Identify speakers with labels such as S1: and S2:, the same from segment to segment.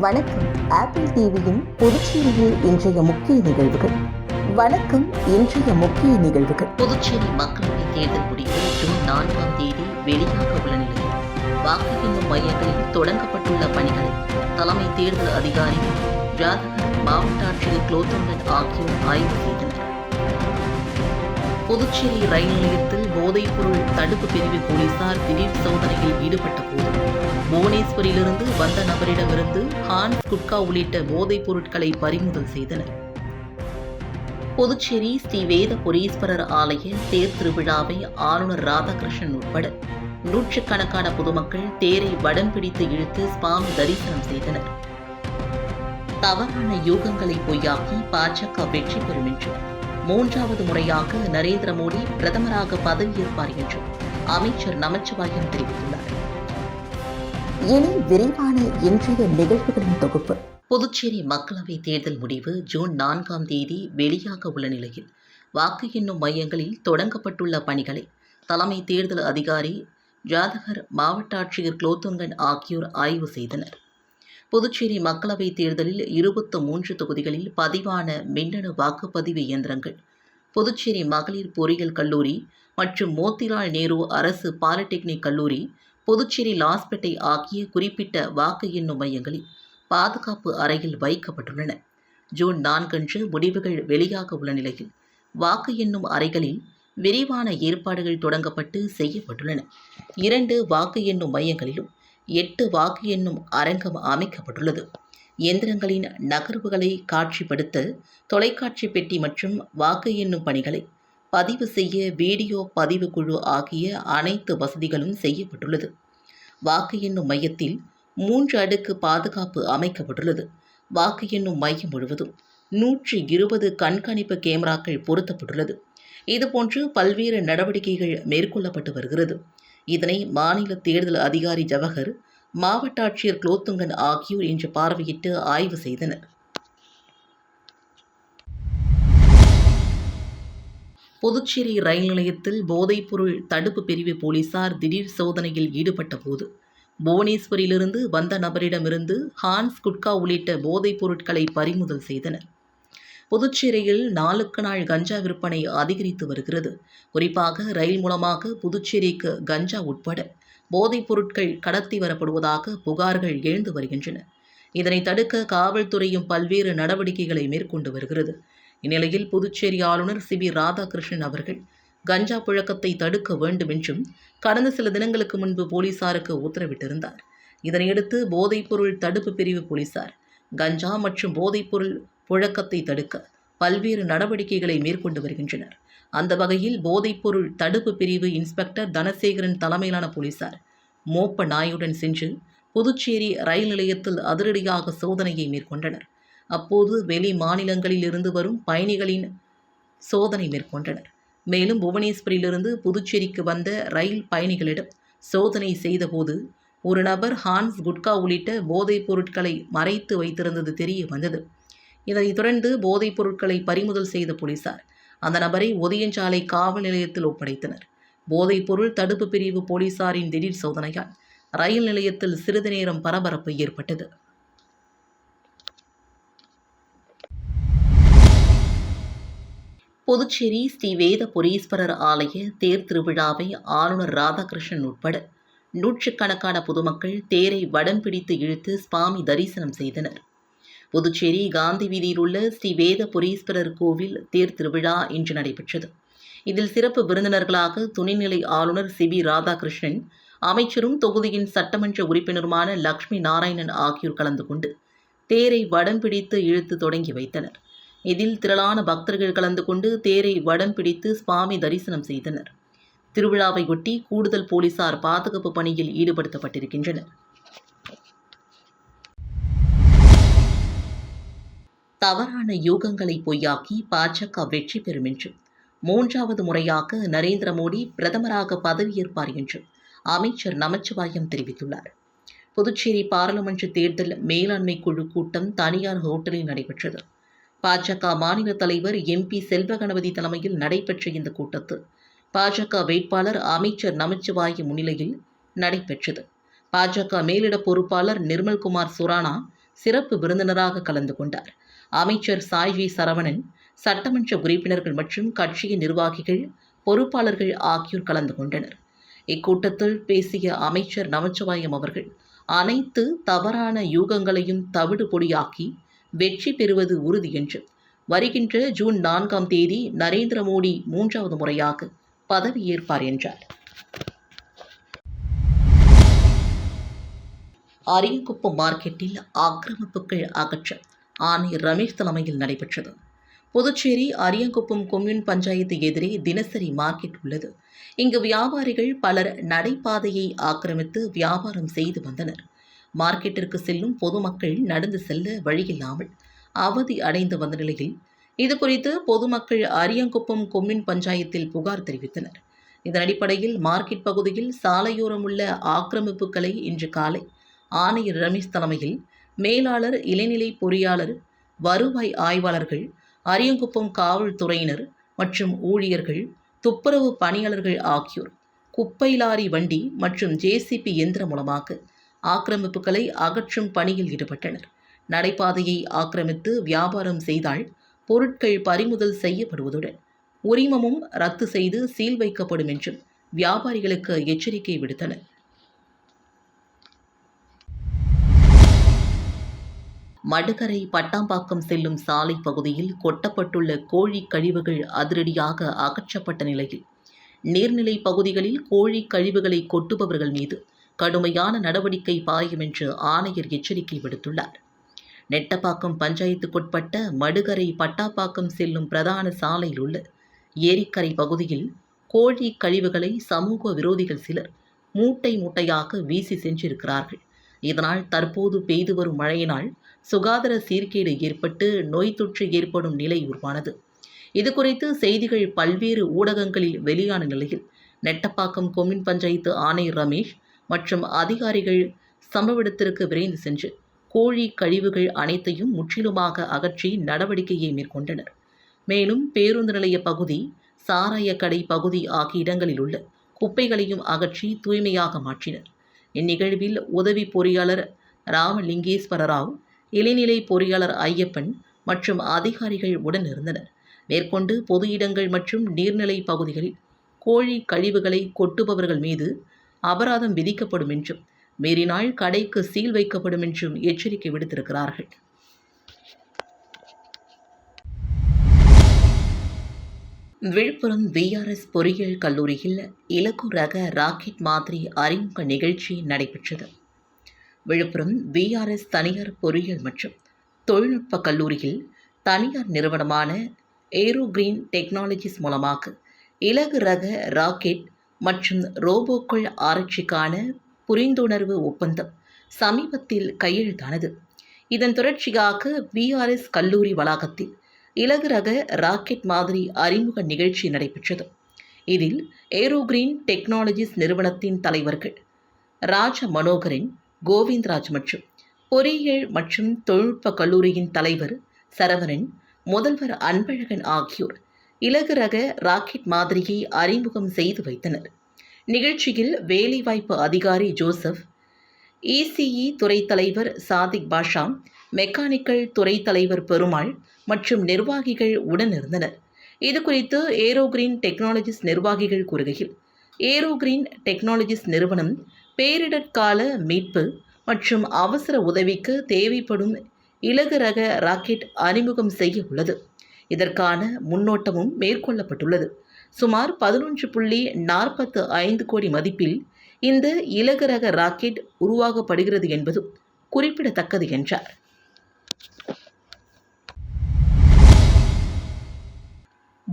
S1: வணக்கம். ஆப்பிள் டிவியின் புதுச்சேரியில் இன்றைய முக்கிய நிகழ்வுகள். வணக்கம் இன்றைய முக்கிய நிகழ்வுகள்.
S2: புதுச்சேரி மக்களவைத் தேர்தல் முடிவு ஜூன் நான்காம் தேதி வெளியாக உள்ள நிலையில் வாக்கு எண்ணும் மையங்களில் தொடங்கப்பட்டுள்ள பணிகளை தலைமை தேர்தல் அதிகாரி ஜாதகர் மாவட்ட ஆட்சியர் குலோத்துங்கன் ஆகியோர் ஆய்வு செய்தனர். புதுச்சேரி ரயில் நிலையத்தில் போதைப்பொருள் தடுப்பு பிரிவு போலீசார் திடீர் சோதனையில் ஈடுபட்ட போது புவனேஸ்வரிலிருந்து வந்த நபரிடமிருந்து ஹான்ஸ் குட்கா உள்ளிட்ட போதைப் பொருட்களை பறிமுதல் செய்தனர். புதுச்சேரி ஸ்ரீ வேத புரீஸ்வரர் ஆலய தேர் திருவிழாவை ஆளுநர் ராதாகிருஷ்ணன் உட்பட நூற்றுக்கணக்கான பொதுமக்கள் தேரை வடம் பிடித்து இழுத்து சுவாமி தரிசனம் செய்தனர். தவறான யூகங்களை பொய்யாக்கி பாஜக வெற்றி பெறும் என்றார் மூன்றாவது முறையாக நரேந்திர மோடி பிரதமராக பதவியேற்பார் என்றும் அமைச்சர் நமச்சிவாயம் தெரிவித்துள்ளார்.
S1: இனி விரைவான இன்றைய நிகழ்வுகளின் தொகுப்பு.
S2: புதுச்சேரி மக்களவைத் தேர்தல் முடிவு ஜூன் நான்காம் தேதி வெளியாக உள்ள நிலையில். வாக்கு எண்ணும் மையங்களில் தொடங்கப்பட்டுள்ள பணிகளை தலைமை தேர்தல் அதிகாரி ஜாதகர் மாவட்ட ஆட்சியர் குலோத்துங்கன் ஆகியோர் ஆய்வு செய்தனர். புதுச்சேரி மக்களவைத் தேர்தலில் இருபத்து மூன்று தொகுதிகளில் பதிவான மின்னணு வாக்குப்பதிவு இயந்திரங்கள். புதுச்சேரி மகளிர் பொறியியல் கல்லூரி மற்றும் மோத்திலால் நேரு அரசு பாலிடெக்னிக் கல்லூரி புதுச்சேரி லாஸ்பேட்டை ஆகிய குறிப்பிட்ட வாக்கு எண்ணும் மையங்களில் பாதுகாப்பு அறையில் வைக்கப்பட்டுள்ளன. ஜூன் நான்கன்று முடிவுகள் வெளியாக உள்ள நிலையில் வாக்கு எண்ணும் அறைகளில் விரிவான ஏற்பாடுகள் தொடங்கப்பட்டு செய்யப்பட்டுள்ளன. இரண்டு வாக்கு எண்ணும் மையங்களிலும் எட்டு வாக்கு எண்ணும் அரங்கம் அமைக்கப்பட்டுள்ளது. இயந்திரங்களின் நகர்வுகளை காட்சிப்படுத்த தொலைக்காட்சி பெட்டி மற்றும் வாக்கு எண்ணும் பணிகளை பதிவு செய்ய வீடியோ பதிவு குழு ஆகிய அனைத்து வசதிகளும் செய்யப்பட்டுள்ளது. வாக்கு எண்ணும் மையத்தில் மூன்று அடுக்கு பாதுகாப்பு அமைக்கப்பட்டுள்ளது. வாக்கு எண்ணும் மையம் முழுவதும் நூற்றி இருபது கண்காணிப்பு கேமராக்கள் பொருத்தப்பட்டுள்ளது. இதுபோன்று பல்வேறு நடவடிக்கைகள் மேற்கொள்ளப்பட்டு வருகிறது. இதனை மாநில தேர்தல் அதிகாரி ஜவஹர் மாவட்ட ஆட்சியர் குலோத்துங்கன் ஆகியோர் இன்று பார்வையிட்டு ஆய்வு செய்தனர். புதுச்சேரி ரயில் நிலையத்தில் போதைப்பொருள் தடுப்பு பிரிவு போலீசார் திடீர் சோதனையில் ஈடுபட்ட போது புவனேஸ்வரிலிருந்து வந்த நபரிடமிருந்து ஹான்ஸ் குட்கா உள்ளிட்ட போதைப் பொருட்களை பறிமுதல் செய்தனர். புதுச்சேரியில் நாளுக்கு நாள் கஞ்சா விற்பனை அதிகரித்து வருகிறது. குறிப்பாக ரயில் மூலமாக புதுச்சேரிக்கு கஞ்சா உட்பட போதைப் பொருட்கள் கடத்தி வரப்படுவதாக புகார்கள் எழுந்து வருகின்றன. இதனை தடுக்க காவல்துறையும் பல்வேறு நடவடிக்கைகளை மேற்கொண்டு வருகிறது. இந்நிலையில் புதுச்சேரி ஆளுநர் சி. பி ராதாகிருஷ்ணன் அவர்கள் கஞ்சா புழக்கத்தை தடுக்க வேண்டும் என்றும் கடந்த சில தினங்களுக்கு முன்பு போலீசாருக்கு உத்தரவிட்டிருந்தார். இதனையடுத்து போதைப்பொருள் தடுப்பு பிரிவு போலீசார் கஞ்சா மற்றும் போதைப்பொருள் புழக்கத்தை தடுக்க பல்வேறு நடவடிக்கைகளை மேற்கொண்டு வருகின்றனர். அந்த வகையில் போதைப்பொருள் தடுப்பு பிரிவு இன்ஸ்பெக்டர் தனசேகரன் தலைமையிலான போலீசார். மோப்ப நாயுடன் சென்று புதுச்சேரி ரயில் நிலையத்தில் அதிரடியாக சோதனையை மேற்கொண்டனர். அப்போது வெளி மாநிலங்களில் இருந்து வரும் பயணிகளின் சோதனை மேற்கொண்டனர். மேலும் புவனேஸ்வரிலிருந்து புதுச்சேரிக்கு வந்த ரயில் பயணிகளிடம் சோதனை செய்தபோது ஒரு நபர் ஹான்ஸ் குட்கா உள்ளிட்ட போதைப் பொருட்களை மறைத்து வைத்திருந்தது தெரிய வந்தது. இதனைத் தொடர்ந்து போதைப் பொருட்களை பறிமுதல் செய்த போலீசார் அந்த நபரை ஒதியஞ்சாலை காவல் நிலையத்தில் ஒப்படைத்தனர். போதைப் பொருள் தடுப்பு பிரிவு போலீசாரின் திடீர் சோதனையால் ரயில் நிலையத்தில் சிறிது நேரம் பரபரப்பு ஏற்பட்டது. புதுச்சேரி ஸ்ரீ வேத புரீஸ்வரர் ஆலய தேர் திருவிழாவை ஆளுநர் ராதாகிருஷ்ணன் உட்பட நூற்றுக்கணக்கான பொதுமக்கள் தேரை வடம் பிடித்து இழுத்து சுவாமி தரிசனம் செய்தனர். புதுச்சேரி காந்தி வீதியில் உள்ள ஸ்ரீ வேத புரீஸ்வரர் கோவில் தேர் திருவிழா இன்று நடைபெற்றது. இதில் சிறப்பு விருந்தினர்களாக துணைநிலை ஆளுநர் சி. பி. ராதாகிருஷ்ணன் அமைச்சரும் தொகுதியின் சட்டமன்ற உறுப்பினருமான லக்ஷ்மி நாராயணன் ஆகியோர் கலந்து கொண்டு தேரை வடம் பிடித்து இழுத்து தொடங்கி வைத்தனர். இதில் திரளான பக்தர்கள் கலந்து கொண்டு தேரை வடம் பிடித்து சுவாமி தரிசனம் செய்தனர். திருவிழாவையொட்டி கூடுதல் போலீசார் பாதுகாப்பு பணியில் ஈடுபடுத்தப்பட்டிருக்கின்றனர். தவறான யூகங்களை பொய்யாக்கி பாஜக வெற்றி பெறும் என்று. மூன்றாவது முறையாக நரேந்திர மோடி பிரதமராக பதவியேற்பார் என்றும் அமைச்சர் நமச்சிவாயம் தெரிவித்துள்ளார். புதுச்சேரி பாராளுமன்ற தேர்தல் மேலாண்மை குழு கூட்டம் தனியார் ஹோட்டலில் நடைபெற்றது. பாஜக மாநில தலைவர் எம்பி செல்வகணபதி தலைமையில் நடைபெற்ற இந்த கூட்டத்தில் பாஜக வேட்பாளர் அமைச்சர் நமச்சிவாய முன்னிலையில் நடைபெற்றது. பாஜக மேலிட பொறுப்பாளர் நிர்மல்குமார் சுரானா சிறப்பு விருந்தினராக கலந்து கொண்டார். அமைச்சர் சாய் வி சரவணன் சட்டமன்ற உறுப்பினர்கள் மற்றும் கட்சியின் நிர்வாகிகள் பொறுப்பாளர்கள் ஆகியோர் கலந்து கொண்டனர். இக்கூட்டத்தில் பேசிய அமைச்சர் நமச்சிவாயம் அவர்கள் அனைத்து தவறான யூகங்களையும் தவிடு பொடியாக்கி வெற்றி பெறுவது உறுதி என்று. வருகின்ற ஜூன் நான்காம் தேதி நரேந்திர மோடி மூன்றாவது முறையாக பதவியேற்பார் என்றார். அரியங்குப்பம் மார்க்கெட்டில் ஆக்கிரமிப்புகள் அகற்ற ஆணையர் ரமேஷ் தலைமையில் நடைபெற்றது. புதுச்சேரி அரியங்குப்பம் கொம்யூன் பஞ்சாயத்து எதிரே தினசரி மார்க்கெட் உள்ளது. இங்கு வியாபாரிகள் பலர் நடைபாதையை ஆக்கிரமித்து வியாபாரம் செய்து வந்தனர். மார்க்கெட்டிற்கு செல்லும் பொதுமக்கள் நடந்து செல்ல வழியில்லாமல் அவதி அடைந்து வந்த நிலையில் இது குறித்து பொதுமக்கள் அரியங்குப்பம் கொம்யூன் பஞ்சாயத்தில் புகார் தெரிவித்தனர். இதன் அடிப்படையில் மார்க்கெட் பகுதியில் சாலையோரம் உள்ள ஆக்கிரமிப்புகளை இன்று காலை ஆணையர் ரமேஷ் தலைமையில் மேலாளர் இளநிலை பொறியாளர் வருவாய் ஆய்வாளர்கள் அரியங்குப்பம் காவல்துறையினர் மற்றும் ஊழியர்கள் துப்புரவு பணியாளர்கள் ஆகியோர் குப்பை லாரி வண்டி மற்றும் ஜேசிபி இயந்திரம் மூலமாக ஆக்கிரமிப்புகளை அகற்றும் பணியில் ஈடுபட்டனர். நடைபாதையை ஆக்கிரமித்து வியாபாரம் செய்தால் பொருட்கள் பறிமுதல் செய்யப்படுவதுடன் உரிமமும் ரத்து செய்து சீல் வைக்கப்படும் என்றும் வியாபாரிகளுக்கு எச்சரிக்கை விடுத்தனர். மடுகரை பட்டாம்பாக்கம் செல்லும் சாலை பகுதியில் கொட்டப்பட்டுள்ள கோழி கழிவுகள் அதிரடியாக அகற்றப்பட்ட நிலையில். நீர்நிலை பகுதிகளில் கோழி கழிவுகளை கொட்டுபவர்கள் மீது கடுமையான நடவடிக்கை பாயும் என்று ஆணையர் எச்சரிக்கை விடுத்துள்ளார். நெட்டப்பாக்கம் பஞ்சாயத்துக்குட்பட்ட மடுகரை பட்டாப்பாக்கம் செல்லும் பிரதான சாலையில் உள்ள ஏரிக்கரை பகுதியில் கோழி கழிவுகளை சமூக விரோதிகள் சிலர் மூட்டை மூட்டையாக வீசி சென்றிருக்கிறார்கள். இதனால் தற்போது பெய்து வரும் மழையினால் சுகாதார சீர்கேடு ஏற்பட்டு நோய் தொற்று ஏற்படும் நிலை உருவானது. இது குறித்து செய்திகள் பல்வேறு ஊடகங்களில் வெளியான நிலையில் நெட்டப்பாக்கம் கொம்யூன் பஞ்சாயத்து ஆணையர் ரமேஷ் மற்றும் அதிகாரிகள் சம்பவ இடத்திற்கு விரைந்து சென்று கோழி கழிவுகள் அனைத்தையும் முற்றிலுமாக அகற்றி நடவடிக்கையை மேற்கொண்டனர். மேலும் பேருந்து நிலைய பகுதி சாராய கடை பகுதி ஆகிய இடங்களில் உள்ள குப்பைகளையும் அகற்றி தூய்மையாக மாற்றினர். இந்நிகழ்வில் உதவி பொறியாளர் ராமலிங்கேஸ்வர ராவ் இளைநிலை பொறியாளர் ஐயப்பன் மற்றும் அதிகாரிகள் உடன் இருந்தனர். மேற்கொண்டு பொது இடங்கள் மற்றும் நீர்நிலை பகுதிகளில் கோழி கழிவுகளை கொட்டுபவர்கள் மீது அபராதம் விதிக்கப்படும் என்றும் மீறினால் கடைக்கு சீல் வைக்கப்படும் என்றும் எச்சரிக்கை விடுத்திருக்கிறார்கள். விழுப்புரம் விஆர்எஸ் பொறியியல் கல்லூரியில் இலக்கு ரக ராக்கெட் மாதிரி அறிமுக நிகழ்ச்சி நடைபெற்றது. விழுப்புரம் விஆர்எஸ் தனியார் பொறியியல் மற்றும் தொழில்நுட்ப கல்லூரியில் தனியார் நிறுவனமான ஏரோ கிரீன் டெக்னாலஜிஸ் மூலமாக இலகு ரக ராக்கெட் மற்றும் ரோபோக்கள் ஆராய்ச்சிக்கான புரிந்துணர்வு ஒப்பந்தம் சமீபத்தில் கையெழுத்தானது. இதன் தொடர்ச்சியாக விஆர்எஸ் கல்லூரி வளாகத்தில் இலகு ரக ராக்கெட் மாதிரி அறிமுக நிகழ்ச்சி நடைபெற்றது. இதில் ஏரோ கிரீன் டெக்னாலஜிஸ் நிறுவனத்தின் தலைவர்கள் ராஜ மனோகரின் கோவிந்த்ராஜ் மற்றும் பொறியியல் மற்றும் தொழில்நுட்ப கல்லூரியின் தலைவர் சரவணன் முதல்வர் அன்பழகன் ஆகியோர் இலகு ரக ராக்கெட் மாதிரியை அறிமுகம் செய்து வைத்தனர். நிகழ்ச்சியில் வேலைவாய்ப்பு அதிகாரி ஜோசப் இசிஇ துறை தலைவர் சாதிக் பாஷா மெக்கானிக்கல் துறை தலைவர் பெருமாள் மற்றும் நிர்வாகிகள் உடன் இருந்தனர். இது குறித்து ஏரோ கிரீன் டெக்னாலஜிஸ் நிர்வாகிகள் கூறுகையில் ஏரோ கிரீன் டெக்னாலஜிஸ் நிறுவனம் பேரிடர்கால மீட்பு மற்றும் அவசர உதவிக்கு தேவைப்படும் இலகு ரக ராக்கெட் அறிமுகம் செய்ய உள்ளது. இதற்கான முன்னோட்டமும் மேற்கொள்ளப்பட்டுள்ளது. சுமார் பதினொன்று புள்ளி நாற்பத்து ஐந்து கோடி மதிப்பில் இந்த இலகு ரக ராக்கெட் உருவாகப்படுகிறது என்பது குறிப்பிடத்தக்கது என்றார்.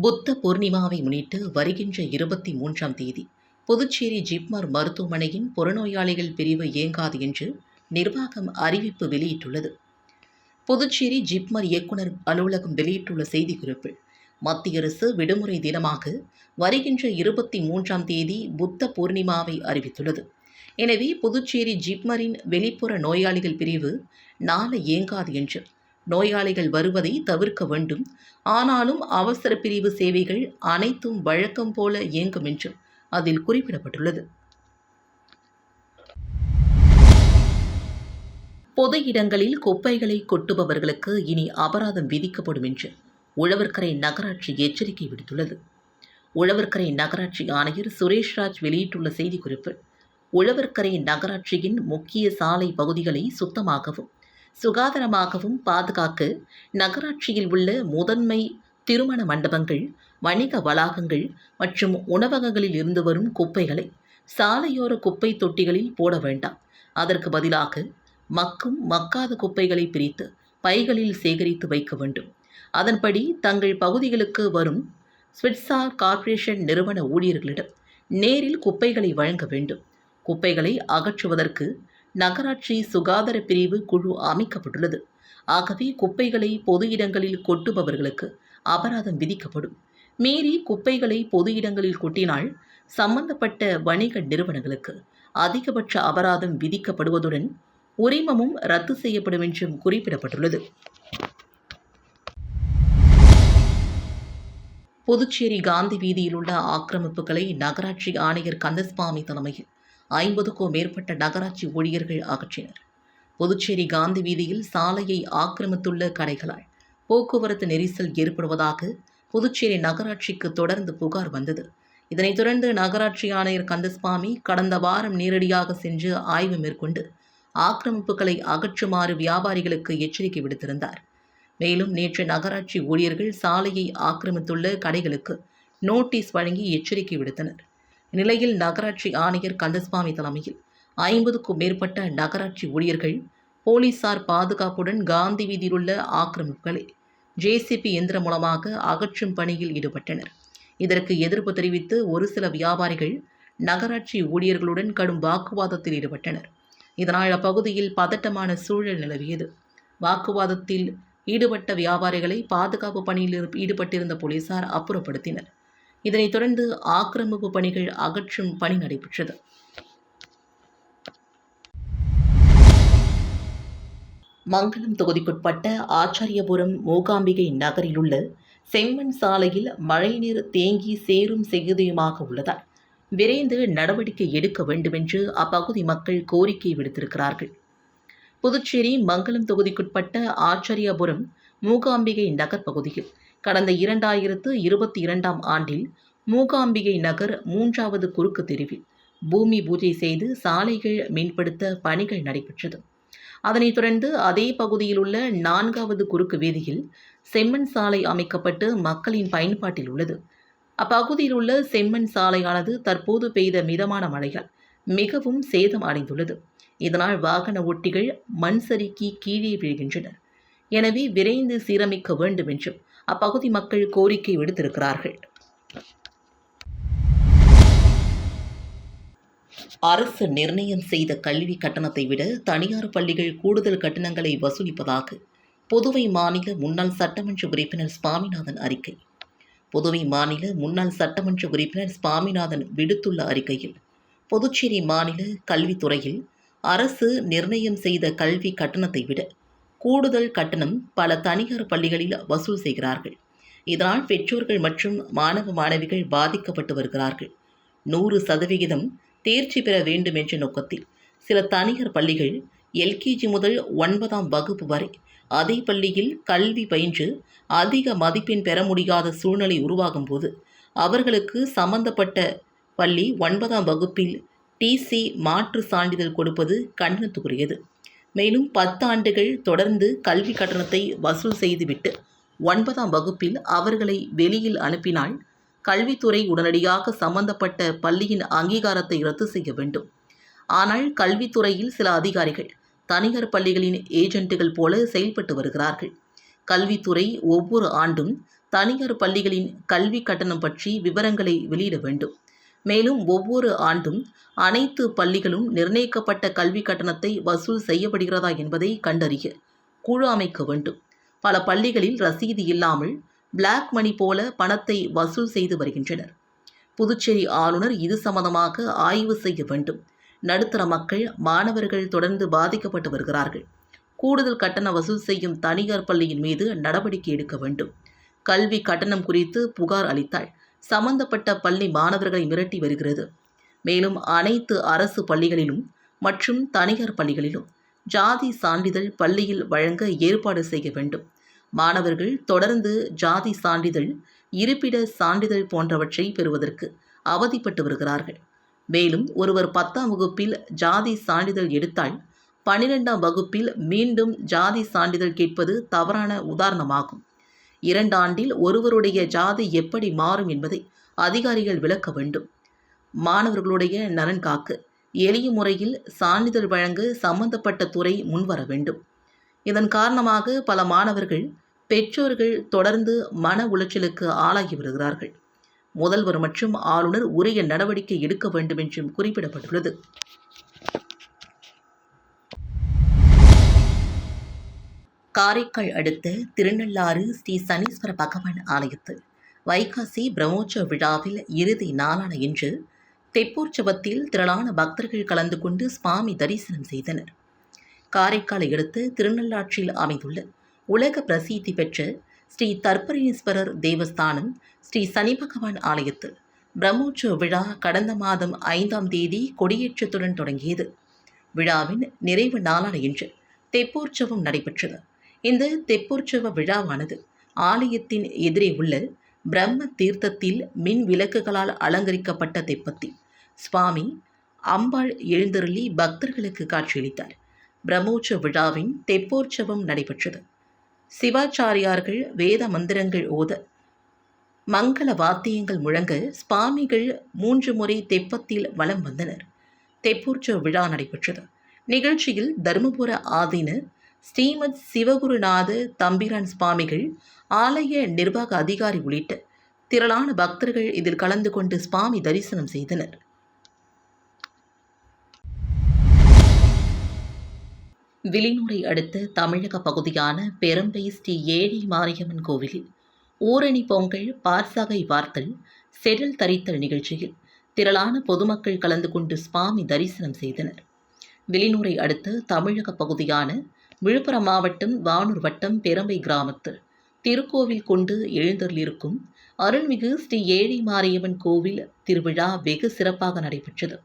S2: புத்த பூர்ணிமாவை முன்னிட்டு வருகின்ற இருபத்தி மூன்றாம் தேதி புதுச்சேரி ஜிப்மர் மருத்துவமனையின் புறநோயாளிகள் பிரிவு இயங்காது என்று நிர்வாகம் அறிவிப்பு வெளியிட்டுள்ளது. புதுச்சேரி ஜிப்மர் இயக்குனர் அலுவலகம் வெளியிட்டுள்ள செய்திக்குறிப்பில் மத்திய அரசு விடுமுறை தினமாக வருகின்ற இருபத்தி மூன்றாம் தேதி புத்த பூர்ணிமாவை அறிவித்துள்ளது. எனவே புதுச்சேரி ஜிப்மரின் வெளிப்புற நோயாளிகள் பிரிவு நாளை இயங்காது என்று நோயாளிகள் வருவதை தவிர்க்க வேண்டும். ஆனாலும் அவசர பிரிவு சேவைகள் அனைத்தும் வழக்கம் போல இயங்கும் என்றும் அதில் குறிப்பிடப்பட்டுள்ளது. பொது இடங்களில் குப்பைகளை கொட்டுபவர்களுக்கு இனி அபராதம் விதிக்கப்படும் என்று உழவர்கரை நகராட்சி எச்சரிக்கை விடுத்துள்ளது. உழவர்கரை நகராட்சி ஆணையர் சுரேஷ்ராஜ் வெளியிட்டுள்ள செய்திக்குறிப்பில் உழவர்கரை நகராட்சியின் முக்கிய சாலை பகுதிகளை சுத்தமாகவும் சுகாதாரமாகவும் பாதுகாக்க நகராட்சியில் உள்ள முதன்மை திருமண மண்டபங்கள் வணிக வளாகங்கள் மற்றும் உணவகங்களில் இருந்து வரும் குப்பைகளை சாலையோர குப்பை தொட்டிகளில் போட வேண்டாம். அதற்கு பதிலாக மக்கும் மக்காத குப்பைகளை பிரித்து பைகளில் சேகரித்து வைக்க வேண்டும். அதன்படி தங்கள் பகுதிகளுக்கு வரும் ஸ்விட்சார் கார்ப்பரேஷன் நிறுவன ஊழியர்களிடம் நேரில் குப்பைகளை வழங்க வேண்டும். குப்பைகளை அகற்றுவதற்கு நகராட்சி சுகாதார பிரிவு குழு அமைக்கப்பட்டுள்ளது. ஆகவே குப்பைகளை பொது இடங்களில் கொட்டுபவர்களுக்கு அபராதம் விதிக்கப்படும். மீறி குப்பைகளை பொது இடங்களில் கொட்டினால் சம்பந்தப்பட்ட வணிக நிறுவனங்களுக்கு அதிகபட்ச அபராதம் விதிக்கப்படுவதுடன் உரிமமும் ரத்து செய்யப்படும் என்றும் குறிப்பிடப்பட்டுள்ளது. புதுச்சேரி காந்தி வீதியில் உள்ள ஆக்கிரமிப்புகளை நகராட்சி ஆணையர் கந்தசுவாமி தலைமையில் ஐம்பதுக்கும் மேற்பட்ட நகராட்சி ஊழியர்கள் அகற்றினர். புதுச்சேரி காந்தி வீதியில் சாலையை ஆக்கிரமித்துள்ள கடைகளால் போக்குவரத்து நெரிசல் ஏற்படுவதாக புதுச்சேரி நகராட்சிக்கு தொடர்ந்து புகார் வந்தது. இதனைத் தொடர்ந்து நகராட்சி ஆணையர் கந்தசுவாமி கடந்த வாரம் நேரடியாக சென்று ஆய்வு மேற்கொண்டு ஆக்கிரமிப்புகளை அகற்றுமாறு வியாபாரிகளுக்கு எச்சரிக்கை விடுத்திருந்தார். மேலும் நேற்று நகராட்சி ஊழியர்கள் சாலையை ஆக்கிரமித்துள்ள கடைகளுக்கு நோட்டீஸ் வழங்கி எச்சரிக்கை விடுத்தனர். நிலையில் நகராட்சி ஆணையர் கந்தசுவாமி தலைமையில் ஐம்பதுக்கும் மேற்பட்ட நகராட்சி ஊழியர்கள் போலீசார் பாதுகாப்புடன் காந்தி வீதியிலுள்ள ஆக்கிரமிப்புகளை ஜேசிபி இயந்திரம் மூலமாக அகற்றும் பணியில் ஈடுபட்டனர். இதற்கு எதிர்ப்பு தெரிவித்து ஒரு சில வியாபாரிகள் நகராட்சி ஊழியர்களுடன் கடும் வாக்குவாதத்தில் ஈடுபட்டனர். இதனால் அப்பகுதியில் பதட்டமான சூழல் நிலவியது. வாக்குவாதத்தில் ஈடுபட்ட வியாபாரிகளை பாதுகாப்பு பணியில் இரு- ஈடுபட்டிருந்த போலீசார் அப்புறப்படுத்தினர். இதனைத் தொடர்ந்து ஆக்கிரமிப்பு பணிகள் அகற்றும் பணி நடைபெற்றது. மங்களம் தொகுதிக்குட்பட்ட ஆச்சாரியபுரம் மூகாம்பிகை நகரில் உள்ள செம்மண் சாலையில் மழைநீர் தேங்கி சேரும் செய்தியுமாக உள்ளதால் விரைந்து நடவடிக்கை எடுக்க வேண்டுமென்று அப்பகுதி மக்கள் கோரிக்கை விடுத்திருக்கிறார்கள். புதுச்சேரி மங்களம் தொகுதிக்குட்பட்ட ஆச்சாரியபுரம் மூகாம்பிகை நகர் பகுதியில் கடந்த இரண்டாயிரத்து இருபத்தி இரண்டாம் ஆண்டில் மூகாம்பிகை நகர் மூன்றாவது குறுக்கு தெருவில் பூமி பூஜை செய்து சாலைகள் மேம்படுத்த பணிகள் நடைபெற்றது. அதனைத் தொடர்ந்து அதே பகுதியில் உள்ள நான்காவது குறுக்கு வீதியில் செம்மண் சாலை அமைக்கப்பட்டு மக்களின் பயன்பாட்டில் உள்ளது. அப்பகுதியில் உள்ள செம்மண் சாலையானது தற்போது பெய்த மிதமான மழையால் மிகவும் சேதம் அடைந்துள்ளது. இதனால் வாகன ஓட்டிகள் மண் சறுக்கி கீழே விழுகின்றனர். எனவே விரைந்து சீரமைக்க வேண்டும் என்றும் அப்பகுதி மக்கள் கோரிக்கை விடுத்திருக்கிறார்கள். அரசு நிர்ணயம் செய்த கல்வி கட்டணத்தை விட தனியார் பள்ளிகள் கூடுதல் கட்டணங்களை வசூலிப்பதாக புதுவை மாநில முன்னாள் சட்டமன்ற உறுப்பினர் சுவாமிநாதன் அறிக்கை. புதுவை மாநில முன்னாள் சட்டமன்ற உறுப்பினர் சுவாமிநாதன் விடுத்துள்ள அறிக்கையில் புதுச்சேரி மாநில கல்வித்துறையில் அரசு நிர்ணயம் செய்த கல்வி கட்டணத்தை விட கூடுதல் கட்டணம் பல தனியார் பள்ளிகளில் வசூல் செய்கிறார்கள். இதனால் பெற்றோர்கள் மற்றும் மாணவ மாணவிகள் பாதிக்கப்பட்டு வருகிறார்கள். நூறு சதவிகிதம் தேர்ச்சி பெற வேண்டும் என்ற நோக்கத்தில் சில தனியார் பள்ளிகள் எல்கேஜி முதல் ஒன்பதாம் வகுப்பு வரை அதே பள்ளியில் கல்வி பயின்று அதிக மதிப்பெண் பெற முடியாத சூழ்நிலை உருவாகும் போது அவர்களுக்கு சம்பந்தப்பட்ட பள்ளி ஒன்பதாம் வகுப்பில் டிசி மாற்று சான்றிதழ் கொடுப்பது கண்டனத்துக்குரியது. மேலும் பத்து ஆண்டுகள் தொடர்ந்து கல்வி கட்டணத்தை வசூல் செய்துவிட்டு ஒன்பதாம் வகுப்பில் அவர்களை வெளியில் அனுப்பினால் கல்வித்துறை உடனடியாக சம்பந்தப்பட்ட பள்ளியின் அங்கீகாரத்தை ரத்து செய்ய வேண்டும். ஆனால் கல்வித்துறையில் சில அதிகாரிகள் தனியார் பள்ளிகளின் ஏஜென்ட்டுகள் போல செயல்பட்டு வருகிறார்கள். கல்வித்துறை ஒவ்வொரு ஆண்டும் தனியார் பள்ளிகளின் கல்வி கட்டணம் பற்றி விவரங்களை வெளியிட வேண்டும். மேலும் ஒவ்வொரு ஆண்டும் அனைத்து பள்ளிகளும் நிர்ணயிக்கப்பட்ட கல்வி கட்டணத்தை வசூல் செய்யப்படுகிறதா என்பதை கண்டறிய குழு அமைக்க வேண்டும். பல பள்ளிகளில் ரசீது இல்லாமல் பிளாக் மணி போல பணத்தை வசூல் செய்து வருகின்றனர். புதுச்சேரி ஆளுநர் இது சம்பந்தமாக ஆய்வு செய்ய வேண்டும். நடுத்தர மக்கள் மாணவர்கள் தொடர்ந்து பாதிக்கப்பட்டு வருகிறார்கள். கூடுதல் கட்டண வசூல் செய்யும் தனியார் பள்ளியின் மீது நடவடிக்கை எடுக்க வேண்டும். கல்வி கட்டணம் குறித்து புகார் அளித்தால் சம்பந்தப்பட்ட பள்ளி மாணவர்களை மிரட்டி வருகிறது. மேலும் அனைத்து அரசு பள்ளிகளிலும் மற்றும் தனியார் பள்ளிகளிலும் ஜாதி சான்றிதழ் பள்ளியில் வழங்க ஏற்பாடு செய்ய வேண்டும். மாணவர்கள் தொடர்ந்து ஜாதி சான்றிதழ் இருப்பிட சான்றிதழ் போன்றவற்றை பெறுவதற்கு அவதிப்பட்டு வருகிறார்கள். மேலும் ஒருவர் பத்தாம் வகுப்பில் ஜாதி சான்றிதழ் எடுத்தால் பனிரெண்டாம் வகுப்பில் மீண்டும் ஜாதி சான்றிதழ் கேட்பது தவறான உதாரணமாகும். இரண்டாண்டில் ஒருவருடைய ஜாதி எப்படி மாறும் என்பதை அதிகாரிகள் விளக்க வேண்டும். மாணவர்களுடைய நலன் காக்க எளிய முறையில் சான்றிதழ் வழங்க சம்பந்தப்பட்ட துறை முன்வர வேண்டும். இதன் காரணமாக பல மாணவர்கள் பெற்றோர்கள் தொடர்ந்து மன உளைச்சலுக்கு ஆளாகி வருகிறார்கள். முதல்வர் மற்றும் ஆளுநர் உரிய நடவடிக்கை எடுக்க வேண்டும் என்றும் குறிப்பிடப்பட்டுள்ளது. காரைக்கால் அடுத்த திருநள்ளாறு ஸ்ரீ சனீஸ்வர பகவான் ஆலயத்தில் வைகாசி பிரம்மோற்சவ விழாவில் இறுதி நாளான இன்று தெப்போற்சவத்தில் திரளான பக்தர்கள் கலந்து கொண்டு சுவாமி தரிசனம் செய்தனர். காரைக்காலை அடுத்து திருநள்ளாற்றில் அமைந்துள்ள உலக பிரசித்தி பெற்ற ஸ்ரீ தர்ப்பரீஸ்வரர் தேவஸ்தானம் ஸ்ரீ சனி பகவான் ஆலயத்தில் பிரம்மோற்சவ விழா கடந்த மாதம் ஐந்தாம் தேதி கொடியேற்றத்துடன் தொடங்கியது. விழாவின் நிறைவு நாளான இன்று தெப்போற்சவம் நடைபெற்றது. இந்த தெப்போற்சவ விழாவானது ஆலயத்தின் எதிரே உள்ள பிரம்ம தீர்த்தத்தில் மின் விளக்குகளால் அலங்கரிக்கப்பட்ட தெப்பத்தி சுவாமி அம்பாள் எழுந்தருளி பக்தர்களுக்கு காட்சியளித்தார். பிரம்மோற்சவ விழாவின் தெப்போற்சவம் நடைபெற்றது. சிவாச்சாரியார்கள் வேத மந்திரங்கள் ஓத. மங்கள வாத்தியங்கள் முழங்க சுவாமிகள் மூன்று முறை தெப்பத்தில் வலம் வந்தனர். தெப்பூர்ச்சோ விழா நடைபெற்றது. நிகழ்ச்சியில் தருமபுர ஆதீன ஸ்ரீமத் சிவகுருநாத தம்பிரான் சுவாமிகள் ஆலய நிர்வாக அதிகாரி உள்ளிட்ட திரளான பக்தர்கள் இதில் கலந்து கொண்டு சுவாமி தரிசனம் செய்தனர். விளிநூரை அடுத்த தமிழக பகுதியான பெரம்பை ஸ்ரீ ஏழை மாரியம்மன் கோவிலில் ஊரணி பொங்கல் பார்சகை வார்த்தல் செடல் தரித்தல் நிகழ்ச்சியில் திரளான பொதுமக்கள் கலந்து கொண்டு சுவாமி தரிசனம் செய்தனர். விளிநூரை அடுத்த தமிழக பகுதியான விழுப்புரம் மாவட்டம் வானூர் வட்டம் பெரம்பை கிராமத்தில் திருக்கோவில் கொண்டு எழுந்தருளிருக்கும் அருள்மிகு ஸ்ரீ ஏழை மாரியம்மன் கோவில் திருவிழா வெகு சிறப்பாக நடைபெற்றது.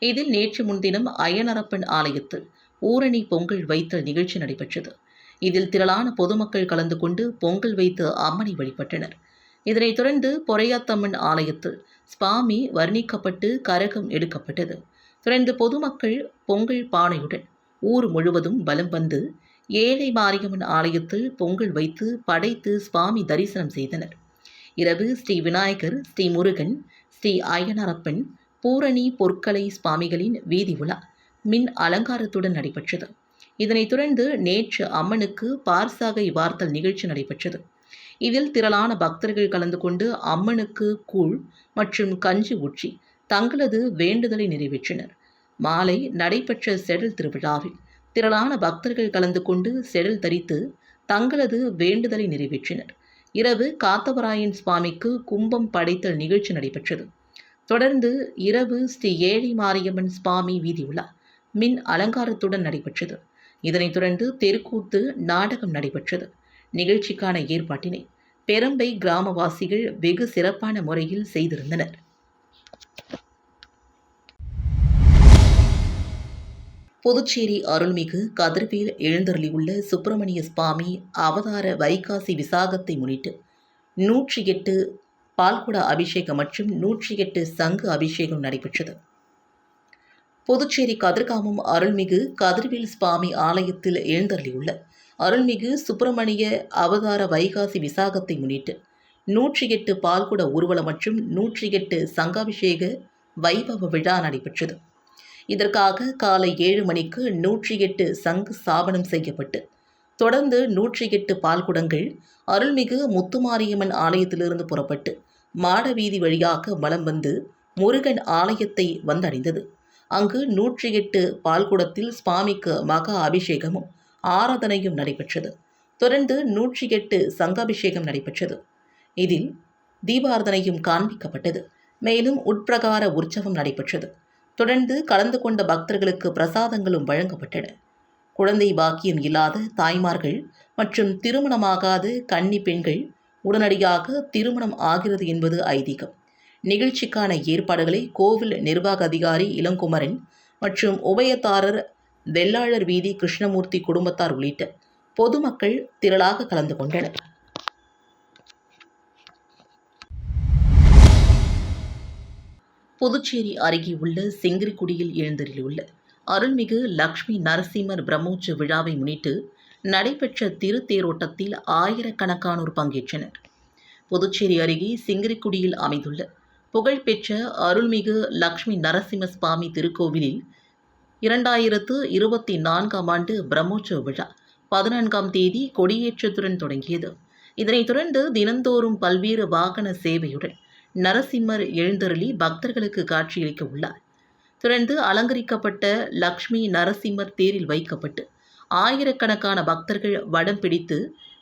S2: இதில் நேற்று முன்தினம் அயனரப்பன் ஆலயத்தில் ஊரணி பொங்கல் வைத்த நிகழ்ச்சி நடைபெற்றது. இதில் திரளான பொதுமக்கள் கலந்து கொண்டு பொங்கல் வைத்து அம்மனை வழிபட்டனர். இதனைத் தொடர்ந்து பொறையாத்தம்மன் ஆலயத்தில் சுவாமி வர்ணிக்கப்பட்டு கரகம் எடுக்கப்பட்டது. தொடர்ந்து பொதுமக்கள் பொங்கல் பானையுடன் ஊர் முழுவதும் பலம் வந்து ஏழை மாரியம்மன் ஆலயத்தில் பொங்கல் வைத்து படைத்து சுவாமி தரிசனம் செய்தனர். இரவு ஸ்ரீ விநாயகர் ஸ்ரீ முருகன் ஸ்ரீ அய்யனாரப்பன் பூரணி பொற்கலை சுவாமிகளின் வீதி உலா மின் அலங்காரத்துடன் நடைபெற்றது. இதனைத் தொடர்ந்து நேற்று அம்மனுக்கு பார்சாகை வார்த்தல் நிகழ்ச்சி நடைபெற்றது. இதில் திரளான பக்தர்கள் கலந்து கொண்டு அம்மனுக்கு கூழ் மற்றும் கஞ்சி ஊற்றி தங்களது வேண்டுதலை நிறைவேற்றினர். மாலை நடைபெற்ற செடல் திருவிழாவில் திரளான பக்தர்கள் கலந்து கொண்டு செடல் தரித்து தங்களது வேண்டுதலை நிறைவேற்றினர். இரவு காத்தவராயன் சுவாமிக்கு கும்பம் படைத்தல் நிகழ்ச்சி நடைபெற்றது. தொடர்ந்து இரவு ஸ்ரீ ஏழை மாரியம்மன் சுவாமி வீதி உலா மின் அலங்காரத்துடன் நடைபெற்றது. இதனைத் தொடர்ந்து தெருக்கூத்து நாடகம் நடைபெற்றது. நிகழ்ச்சிக்கான ஏற்பாட்டினை பெரம்பை கிராமவாசிகள் வெகு சிறப்பான முறையில் செய்திருந்தனர். புதுச்சேரி அருள்மிகு கதிர்வேல் எழுந்தருளியுள்ள சுப்பிரமணிய சுவாமி அவதார வைகாசி விசாகத்தை முன்னிட்டு நூற்றி எட்டு பால்குட அபிஷேகம் மற்றும் நூற்றி எட்டு சங்கு அபிஷேகம் நடைபெற்றது. புதுச்சேரி கதிர்காமம் அருள்மிகு கதிர்வேல் சுவாமி ஆலயத்தில் எழுந்தருளியுள்ள அருள்மிகு சுப்பிரமணிய அவதார வைகாசி விசாகத்தை முன்னிட்டு நூற்றி எட்டு பால்குட ஊர்வலம் மற்றும் நூற்றி எட்டு சங்காபிஷேக வைபவ விழா நடைபெற்றது. இதற்காக காலை ஏழு மணிக்கு நூற்றி எட்டு சங்கு ஸ்தாபனம் செய்யப்பட்டு தொடர்ந்து நூற்றி எட்டு பால்குடங்கள் அருள்மிகு முத்துமாரியம்மன் ஆலயத்திலிருந்து புறப்பட்டு மாடவீதி வழியாக வலம் வந்து முருகன் ஆலயத்தை வந்தடைந்தது. அங்கு நூற்றி எட்டு பால்குடத்தில் சுவாமிக்கு மகா அபிஷேகமும் ஆராதனையும் நடைபெற்றது. தொடர்ந்து நூற்றி எட்டு சங்காபிஷேகம் நடைபெற்றது. இதில் தீபாரதனையும் காண்பிக்கப்பட்டது. மேலும் உட்பிரகார உற்சவம் நடைபெற்றது. தொடர்ந்து கலந்து கொண்ட பக்தர்களுக்கு பிரசாதங்களும் வழங்கப்பட்டன. குழந்தை பாக்கியம் இல்லாத தாய்மார்கள் மற்றும் திருமணமாகாத கன்னி பெண்கள் உடனடியாக திருமணம் ஆகிறது என்பது ஐதீகம். நிகழ்ச்சிக்கான ஏற்பாடுகளை கோவில் நிர்வாக அதிகாரி இளங்குமரன் மற்றும் உபயதாரர் வெள்ளாளர் வீதி கிருஷ்ணமூர்த்தி குடும்பத்தார் உள்ளிட்ட பொதுமக்கள் திரளாக கலந்து கொண்டனர். புதுச்சேரி அருகே உள்ள செங்கிரிக்குடியில் எழுந்தருளியுள்ள அருள்மிகு லக்ஷ்மி நரசிம்மர் பிரம்மோற்சவ விழாவை முன்னிட்டு நடைபெற்ற திருத்தேரோட்டத்தில் ஆயிரக்கணக்கானோர் பங்கேற்றனர். புதுச்சேரி அருகே சிங்கிரிக்குடியில் அமைந்துள்ள புகழ்பெற்ற அருள்மிகு லக்ஷ்மி நரசிம்ம சுவாமி திருக்கோவிலில் இரண்டாயிரத்து இருபத்தி நான்காம் ஆண்டு பிரம்மோற்சவ விழா பதினான்காம் தேதி கொடியேற்றத்துடன் தொடங்கியது. இதனைத் தொடர்ந்து தினந்தோறும் பல்வேறு வாகன சேவையுடன் நரசிம்மர் எழுந்தருளி பக்தர்களுக்கு காட்சியளிக்க உள்ளார். தொடர்ந்து அலங்கரிக்கப்பட்ட லக்ஷ்மி நரசிம்மர் தேரில் வைக்கப்பட்டு ஆயிரக்கணக்கான பக்தர்கள் வடம் பிடித்து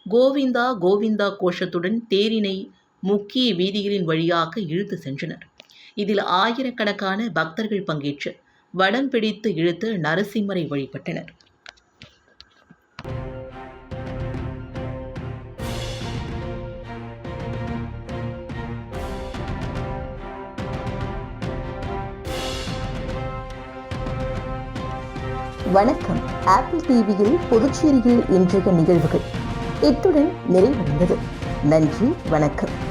S2: கோவிந்தா கோவிந்தா கோஷத்துடன் தேரினை முக்கிய வீதிகளின் வழியாக இழுத்து சென்றனர். இதில் ஆயிரக்கணக்கான பக்தர்கள் பங்கேற்று வடம் பிடித்து இழுத்து நரசிம்மரை வழிபட்டனர்.
S1: வணக்கம். ஆப்பிள் டிவியில் புதுச்சேரியில் இன்றைய நிகழ்வுகள். இத்துடன் நிறைவடைந்தது. நன்றி வணக்கம்.